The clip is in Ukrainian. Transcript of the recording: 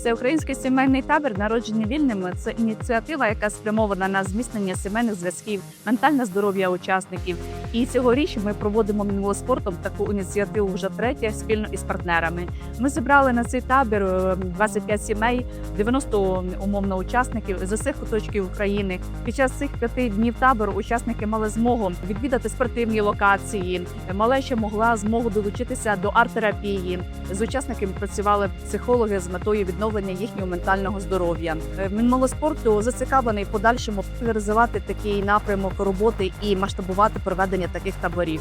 Всеукраїнський сімейний табір народжені вільними це ініціатива, яка спрямована на зміцнення сімейних зв'язків, ментальне здоров'я учасників. І цьогоріч ми проводимо мінвелоспортом таку ініціативу вже третє спільно із партнерами. Ми зібрали на цей табір е, 25 сімей, 90 умовно учасників з усіх куточків України. Під час цих п'яти днів табору учасники мали змогу відвідати спортивні локації. Малеча могла змогу долучитися до арт-терапії. З учасниками працювали психологи з метою відновлення їхнього ментального здоров'я. Е, Мінмолоспорту зацікавлений в подальшому розвивати такий напрямок роботи і масштабувати проведення таких таборів.